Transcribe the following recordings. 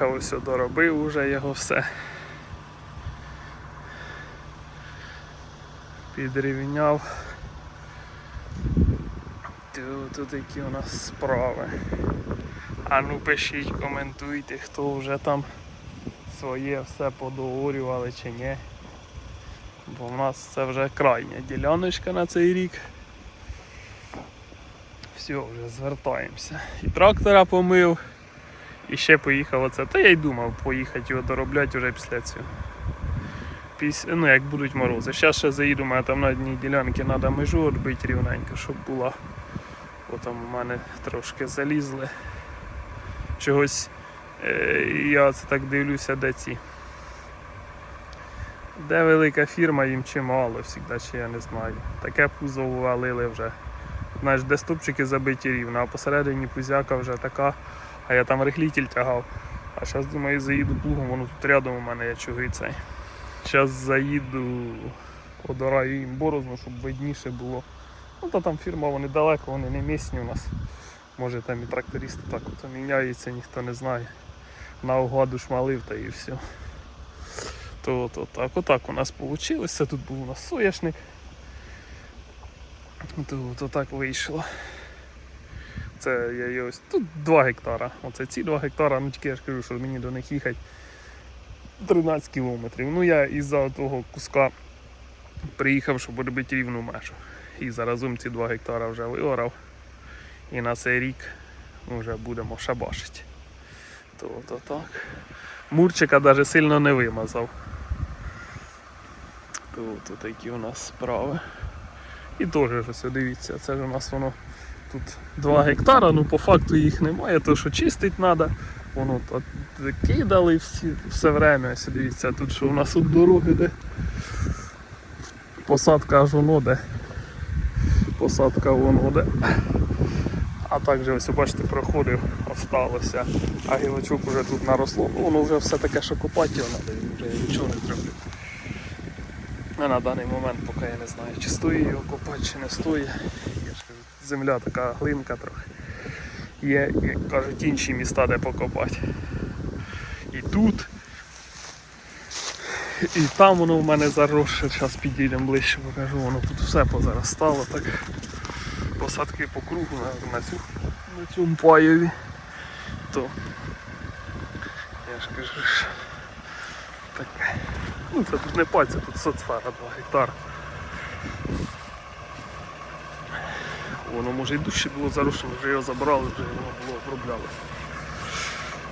приїхав, ось доробив уже його все. Підрівняв. Тут, які у нас справи. А ну пишіть, коментуйте, хто вже там своє все подоорювали чи ні. Бо в нас це вже крайня діляночка на цей рік. Все, вже звертаємося. І трактора помив, і ще поїхав оце. Та я й думав поїхати його доробляти вже після цього. Піс... Ну, як будуть морози. Зараз ще заїду, мене там на одній ділянці треба межу робити рівненько, щоб була. Бо там у мене трошки залізли. Чогось е, я це так дивлюся, де ці. Де велика фірма, їм чимало завжди, чи я не знаю. Таке пузо валили вже. Знаєш, де стопчики забиті рівно, а посередині пузяка вже така, а я там рихлітель тягав. А зараз думаю, заїду плугом, воно тут рядом у мене я чугий цей. Зараз заїду, подораю їм борозну, щоб видніше було. Ну та там фірма, вони далеко, вони не місні у нас. Може там і трактористи так от міняються, ніхто не знає. На угоду шмалив та і все. То, то так, отак у нас вийшло. Тут був у нас соняшник. То, то так вийшло. Це я ось тут 2 гектара. Оце ці 2 гектара, ну тільки я ж кажу, що мені до них їхати 13 кілометрів. Ну я із-за того куска приїхав, щоб робити рівну межу. І заразом ці 2 гектара вже виорав. І на цей рік вже будемо шабашити. То, то так. Мурчика навіть сильно не вимазав. То такі у нас справи. І теж дивіться, це ж у нас воно тут 2 гектара, ну по факту їх немає, то що чистить треба. Воно кидали всі, все время. Ось дивіться, тут що у нас тут дороги, де посадка аж воно де. Посадка воно де. А так же ось бачите, проходив, осталося. А гілочок вже тут наросло. Ну, воно вже все таке, що копати його треба, вже нічого не зробив. А на даний момент поки я не знаю, чи стоїть його копати, чи не стоїть. Земля така глинка трохи. Є, як кажуть, інші міста, де покопати. І тут. І там воно в мене заросше, зараз підійдемо ближче, покажу, воно тут все позаростало так. Посадки по кругу на, на, цю, на цьому паєві. То я ж кажу, що таке. Ну це тут не пальця, тут соцсфера 2 гектар. Воно може і дужче було зарушено, вже його забрали, вже воно було обробляли.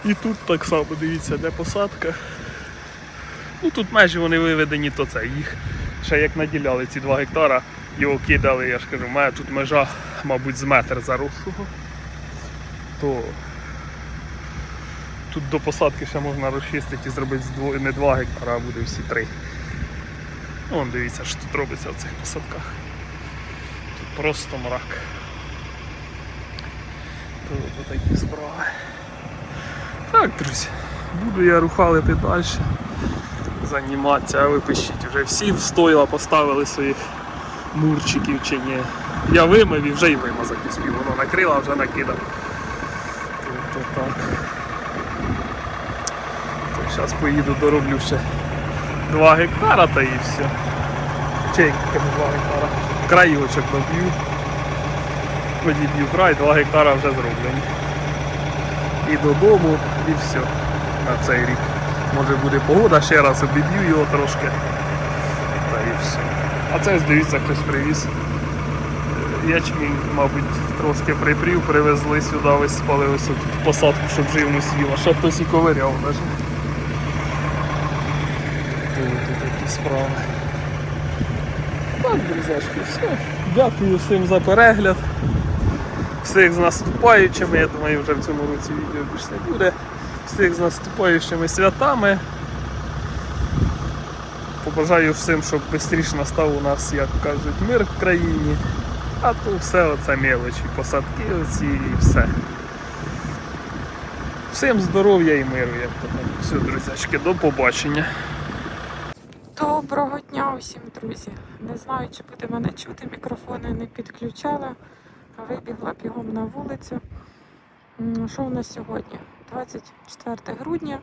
І тут так само дивіться, де посадка. Ну тут межі вони виведені, то це їх. Ще як наділяли ці 2 гектара, його кидали, я ж кажу, має тут межа, мабуть, з метр зарослого. То тут до посадки ще можна розчистити і зробити не 2 гектара, а буде всі 3. Вон дивіться, що тут робиться в цих посадках. Тут просто мрак. То такі справи. Так, друзі, буду я рухалити далі. Займатися, а ви пишіть, вже всі в стойла поставили своїх мурчиків чи ні. Я вимив і вже й вимазав успів, воно накрило, вже накидав. То, то так. То зараз поїду дороблю ще 2 гектара та і все. Як 2 гектара. Краючок доб'ю. Подіб'ю край, 2 гектара вже зроблені. І додому, і все на цей рік. Може буде погода, ще раз обіб'ю його трошки. Та і все. А це дивіться, хтось привіз. Е, Ячмінь, мабуть, трошки припрів, привезли сюди, висипали ось тут в посадку, щоб живність їла. Ще хтось і ковиряв навіть. Тут такі справи. Так, друзяшки, все. Дякую всім за перегляд. Всіх з наступаючими, я думаю, вже в цьому році відео більше не буде. Всіх з наступаючими святами. Побажаю всім, щоб швидше настав у нас, як кажуть, мир в країні. А то все оце мелочі, посадки оці і все. Всім здоров'я і миру, як то кажуть. Все, друзячки, до побачення. Доброго дня усім, друзі. Не знаю, чи буде мене чути, мікрофони не підключала. Вибігла бігом на вулицю. Що у нас сьогодні? 24 грудня,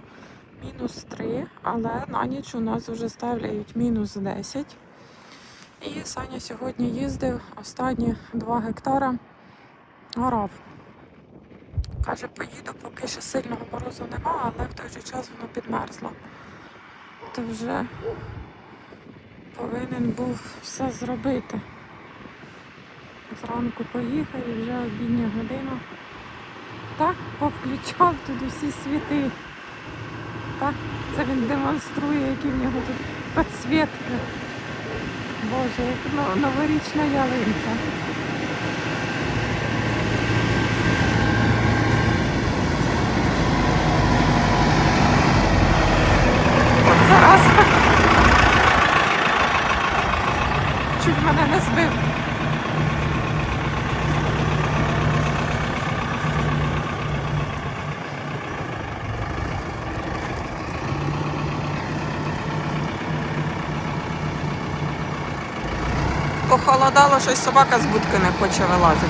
мінус 3, але на ніч у нас вже ставляють мінус 10. І Саня сьогодні їздив останні 2 гектара орав. Каже, поїду, поки ще сильного морозу нема, але в той же час воно підмерзло. То вже повинен був все зробити. Зранку поїхав і вже обідня година. Так, повключав тут усі світи. Так, це він демонструє, які в нього тут підсвітки. Боже, як новорічна ялинка. От зараз. Чуть мене не збив. Похолодало, щось собака з будки не хоче вилазити.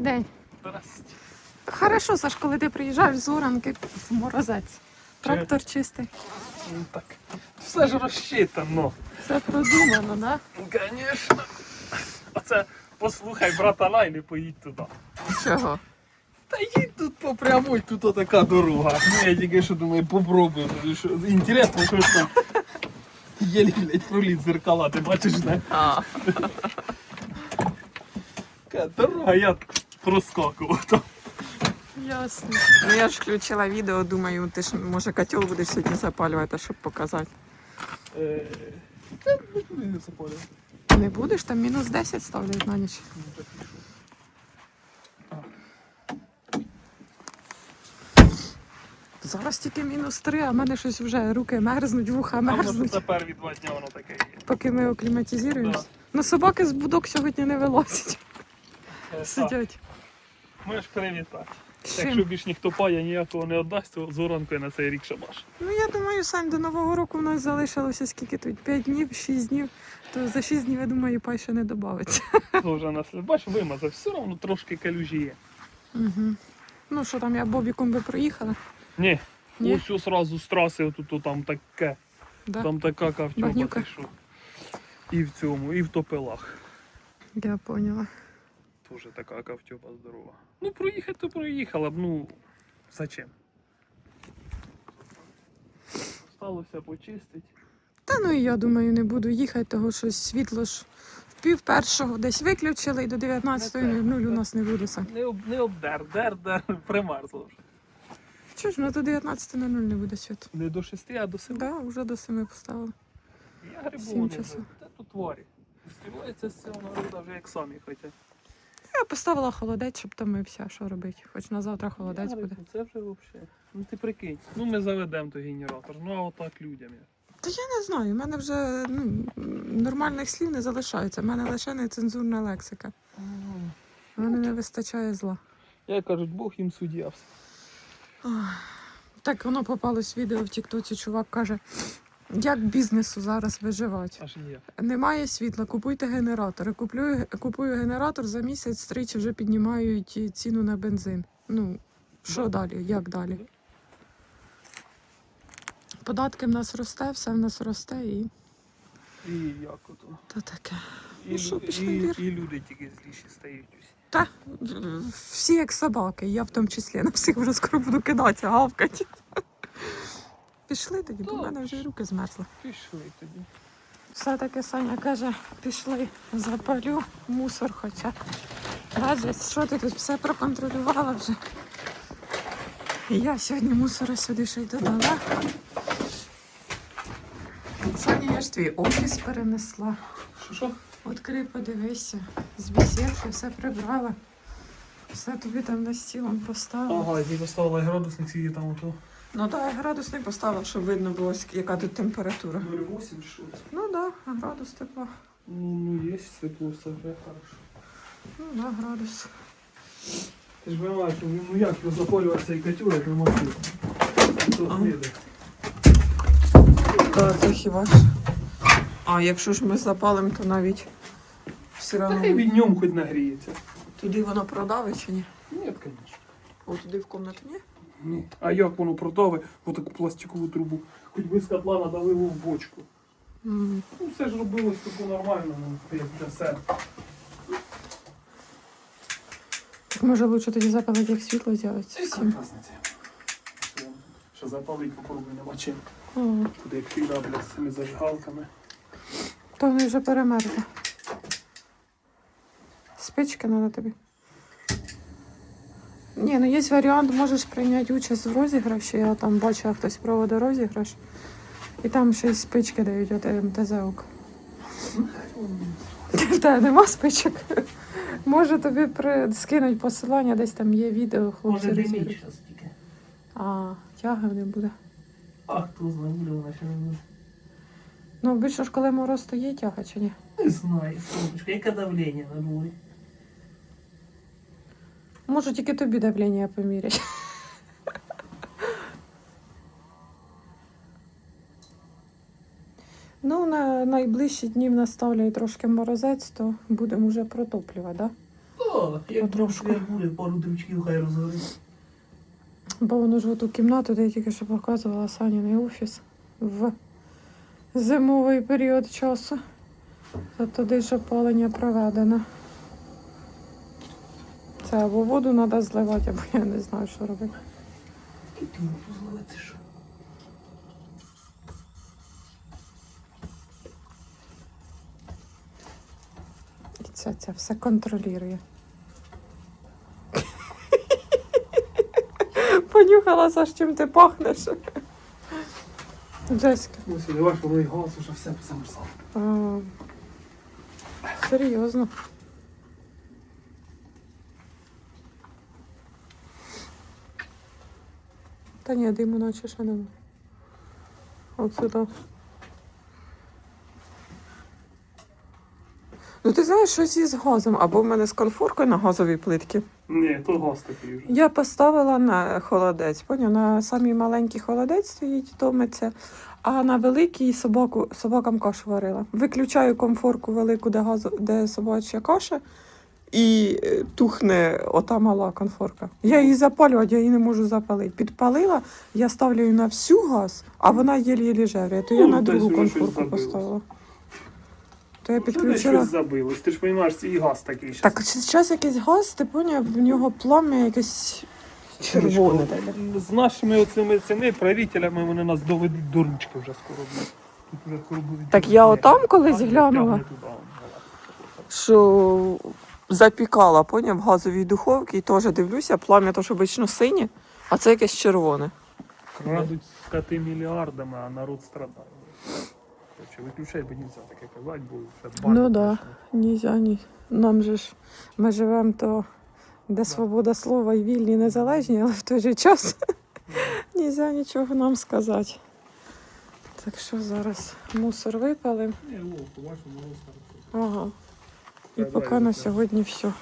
Добрий день. Здрасте. Хорошо, Саш, коли ти приїжджаєш з Уранки в морозець. Трактор чистий. Ну так. Все ж розчитано. Все продумано, да? Звісно. Оце послухай брата Лайни, поїдь туди. Чого? Та їдь тут по прямой, тут така дорога. Ну я тільки що думаю, попробую. тому Що, інтересно, що ж там. Єлі, блядь, проліз зеркала, ти бачиш, не? А, Дорога, я проскакував ясно. Ну я ж включила відео, думаю, ти ж може котел будеш сьогодні запалювати, щоб показати. Е, Та ну, не запалював. Не будеш, там мінус 10 ставлять на ніч. Зараз тільки мінус 3, а в мене щось вже руки мерзнуть, вуха мерзнуть, це перві два дня воно таке є. поки ми окліматизуємося. Да. Ну собаки з будок сьогодні не вилазять, Е, сидять. Можеш привітати. З Якщо чим? більш ніхто пая ніякого не віддасть, то з на цей рік маш. Ну я думаю, Сань, до Нового року в нас залишилося скільки тут? 5 днів, 6 днів. То за 6 днів, я думаю, пай ще не додається. Вже нас бач, вимазав, все одно трошки калюжі є. Угу. Ну що там, я Бобіком би проїхала. Ні, Ні? ось зразу з траси, отут там таке, Да. там така кавчоба, ти що. І в цьому, і в топилах. Я поняла. Тоже така кавчоба здорова. Ну проїхати то проїхала б, ну зачем? Сталося почистити. Та ну і я думаю, не буду їхати, того що світло ж в пів першого десь виключили і до 19.00 у нас не буде сам. Не, об, не обдер, дер, дер, примерзло вже. Чого ж, ну до 19.00 не буде світу. Не до 6, а до 7. Так, да, вже до 7 поставили. Я грибу Сім не часу. Та тут тварі. Співається з цього народу вже як самі хочуть. Я поставила холодець, щоб томився, що робити. Хоч на завтра холодець Я буде. Це вже взагалі. Ну ти прикинь. Ну ми заведемо той генератор. Ну а отак людям. як. Та я не знаю, в мене вже ну, нормальних слів не залишається. У мене лише нецензурна лексика. В мене не вистачає зла. Я кажуть, Бог їм суддя. Так воно попалось відео в Тіктоці. Чувак каже, як бізнесу зараз виживати. Аж ніяк. Немає світла, купуйте генератори. Куплю, купую генератор за місяць тричі вже піднімають ціну на бензин. Ну, що Да. далі? Як далі? Податки в нас росте, все в нас росте і І як ото. то таке. І, Ну що, пішли, і, Вір? і люди тільки зліші стають усі. Та всі як собаки, я в тому числі на всіх вже скоро буду кидатися, гавкати. Пішли тоді, бо в мене вже руки змерзли. Пішли тоді. Все-таки Саня каже, пішли, запалю мусор хоча. Гаджет, що ти тут все проконтролювала вже? Я сьогодні мусора сюди ще й додала. Саня, я ж твій офіс перенесла. Що що? Подивися. З бесідки все прибрала. Все тобі там на стілом поставила. Ага, і поставила градусник скільки там ото. Ну так, я градусник поставила, щоб видно було, яка тут температура. 0,8 що це? Ну так, да, градус тепла. Ну, ну є тепло, все вже хорошо. Ну да, градус. Ти ж розумієш, що ну як його запалювати цей як нема. Так, це хіба ж. А якщо ж ми запалимо, то навіть все Та хай одно від ньому хоч нагріється. туди воно продавить чи ні? Ні, звісно. О, туди в кімнату ні? Ні. А як воно продавить отаку пластикову трубу? Хоч би з котла надавило в бочку. М. Ну все ж робилось таку нормально, ну, як для себе. Так може лучше тоді запалити, як світло яка всім. Що запалить попробуй нема чим. О, Туди як фігна, блядь, з цими зажигалками. то вони вже перемерзли. Спички треба тобі. Ні, ну є варіант, можеш прийняти участь в розіграші. Я там бачила, хтось проводить розіграш. І там ще й спички дають от МТЗ-ок. В тебе нема спичок? Може тобі при... скинуть посилання, десь там є відео, хлопці Може диміть зараз тільки. А, тяги не буде. А хто знає, буде вона ще не буде. Ну, обично ж, коли мороз, то є тяга чи ні? Не знаю, сонечко, яке давлення на дворі. Можу тільки тобі давлення поміряти. Ну, на найближчі дні в нас наставляю трошки морозець, то будемо вже протоплювати, да? О, як Потрошку. трошки буде, пару дрючків хай розгорить. Бо воно ж в ту кімнату, де я тільки що показувала Саніний офіс в зимовий період часу. То туди ж опалення проведено. Це або воду треба зливати, або я не знаю, що робити. Кітю позловити що. І це, це все контролює. Понюхала, Саш, чим ти пахнеш. Джеська. Ось і ваш воно і голос уже все позамерзало. А, серйозно. Та ні, диму наче ще нема. От сюди. Ну ти знаєш щось із газом, або в мене з конфоркою на газовій плитці. Ні, то газ такий вже. Я поставила на холодець, поняв? На самий маленький холодець стоїть, томиться, а на великий собаку, собакам кашу варила. Виключаю комфорку велику, де, газу, де собача каша, і е, тухне ота мала конфорка. Я її запалювати, я її не можу запалити. Підпалила, я ставлю її на всю газ, а вона єлі-єлі жеврє. То я Ну, на другу конфорку поставила. То я підключила. щось забилось? Ти ж розумієш, і газ такий щас. Так, зараз якийсь газ, ти поняв, в нього плам'я якесь червоне. таке. З нашими оцими цими правителями вони нас доведуть до ручки вже скоро. блядь. Тут вже скоро будуть. Так я отам колись глянула, туди, он, що запікала, поняв, в газовій духовці і теж дивлюся, плам'я то, що обично синє, а це якесь червоне. Крадуть скоти мільярдами, а народ страдає. Короче, виключай, бо нельзя таке казати, бо це Ну да. Нізя, ні. Нам же ж ми живемо то, де свобода слова і вільні незалежні, але в той же час нельзя нічого нам сказати. Так що зараз мусор випалимо. Ні, о, побачимо, мороз хорошо. Ага. І поки на сьогодні все.